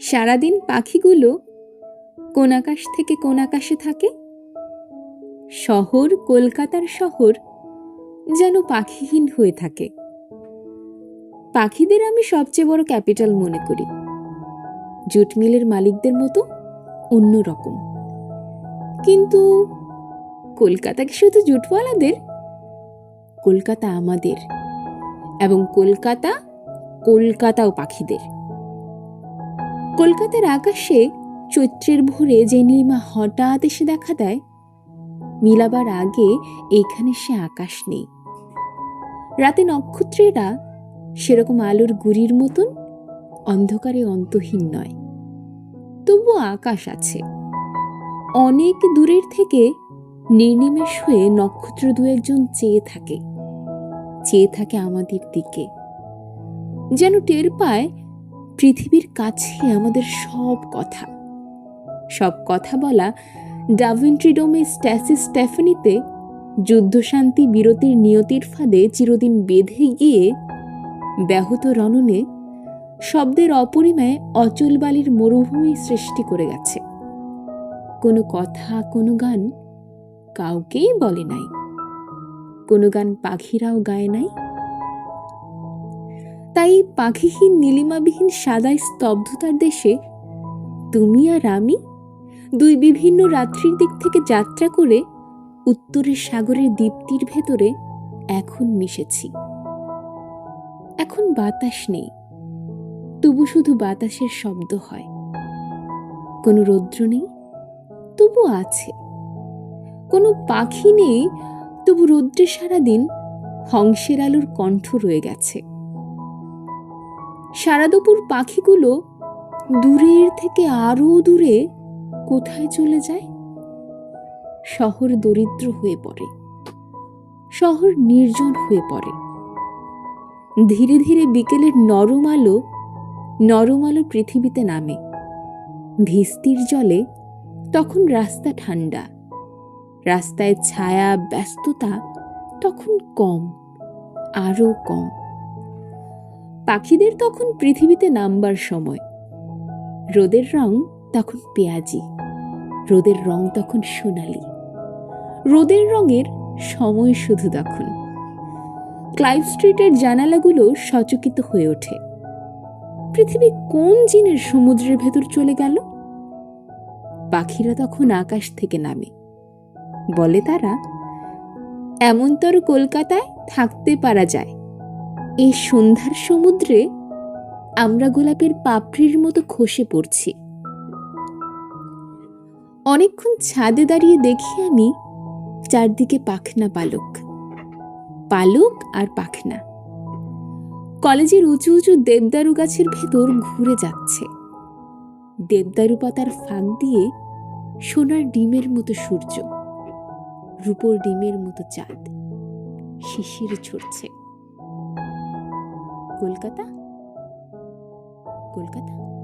সারাদিন পাখিগুলো কোন আকাশ থেকে কোন আকাশে থাকে? শহর কলকাতার শহর যেন পাখিহীন হয়ে থাকে। পাখিদের আমি সবচেয়ে বড় ক্যাপিটাল মনে করি। জুট মিলের মালিকদের মতো অন্য রকম। কিন্তু কলকাতা কি শুধু জুটওয়ালাদের? কলকাতা আমাদের এবং কলকাতা কলকাতাও পাখিদের। কলকাতার আকাশে চৈত্রের ভোরে যে নীলিমা হঠাৎ এসে দেখা দেয়, মিলাবার আগে এইখানে সে আকাশ নেই। রাতে নক্ষত্রেরা সেরকম আলোর গুড়ির মতন অন্ধকারে অন্তহীন নয়। তবু আকাশ আছে। অনেক দূরের থেকে নির্নিমেষ হয়ে নক্ষত্র দু একজন চেয়ে থাকে চেয়ে থাকে আমাদের দিকে। যেন টের পায় পৃথিবীর কাছে আমাদের সব কথা। সব কথা বলা ডাভিন্ট্রিডোমে স্ট্যাসি স্টেফানিতে যুদ্ধশান্তি বিরতির নিয়তির ফাঁদে চিরদিন বেঁধে গিয়ে ব্যাহত রণনে শব্দের অপরিমায় অচল বালির মরুভূমি সৃষ্টি করে গেছে। কোনো কথা, কোনো গান কাউকেই বলে নাই। কোনো গান পাখিরাও গায় নাই। তাই পাখিহীন নীলিমাবিহীন সাদাই স্তব্ধতার দেশে তুমি আর আমি দুই বিভিন্ন রাত্রির দিক থেকে যাত্রা করে উত্তরের সাগরের দীপ্তির ভেতরে এখন মিশেছি। এখন বাতাস নেই। তবু শুধু বাতাসের শব্দ হয়। কোনো রৌদ্র নেই, তবু আছে। কোনো পাখি নেই, তবু রৌদ্রে সারাদিন হংসের আলোর কণ্ঠ রয়ে গেছে। সারা দুপুর পাখিগুলো দূরের থেকে আরও দূরে কোথায় চলে যায়? শহর দরিদ্র হয়ে পড়ে। শহর নির্জন হয়ে পড়ে। ধীরে ধীরে বিকেলের নরম আলো নরম আলো পৃথিবীতে নামে। ভিস্তির জলে তখন রাস্তা ঠান্ডা। রাস্তায় ছায়া, ব্যস্ততা তখন কম আরও কম। পাখিদের তখন পৃথিবীতে নামবার সময়। রোদের রং তখন পেঁয়াজি, রোদের রং তখন সোনালি। রোদের রঙের সময় শুধু তখন। ক্লাইভ স্ট্রিটের জানালাগুলো সচকিত হয়ে ওঠে। পৃথিবী কোন জিনের সমুদ্রের ভেতর চলে গেল? পাখিরা তখন আকাশ থেকে নামে। বলে তারা এমনতর কলকাতায় থাকতে পারা যায়। এই সন্ধ্যার সমুদ্রে আমরা গোলাপের পাপড়ির মতো খসে পড়ছি। অনেকক্ষণ ছাদে দাঁড়িয়ে দেখি আমি চারদিকে পাখনা পালক। পালক আর পাখনা। কলেজের উঁচু উঁচু দেবদারু গাছের ভেতর ঘুরে যাচ্ছে। দেবদারু পাতার ফাঁক দিয়ে সোনার ডিমের মতো সূর্য। রূপোর ডিমের মতো চাঁদ। শিশির ছড়ছে কলকাতা? কলকাতা?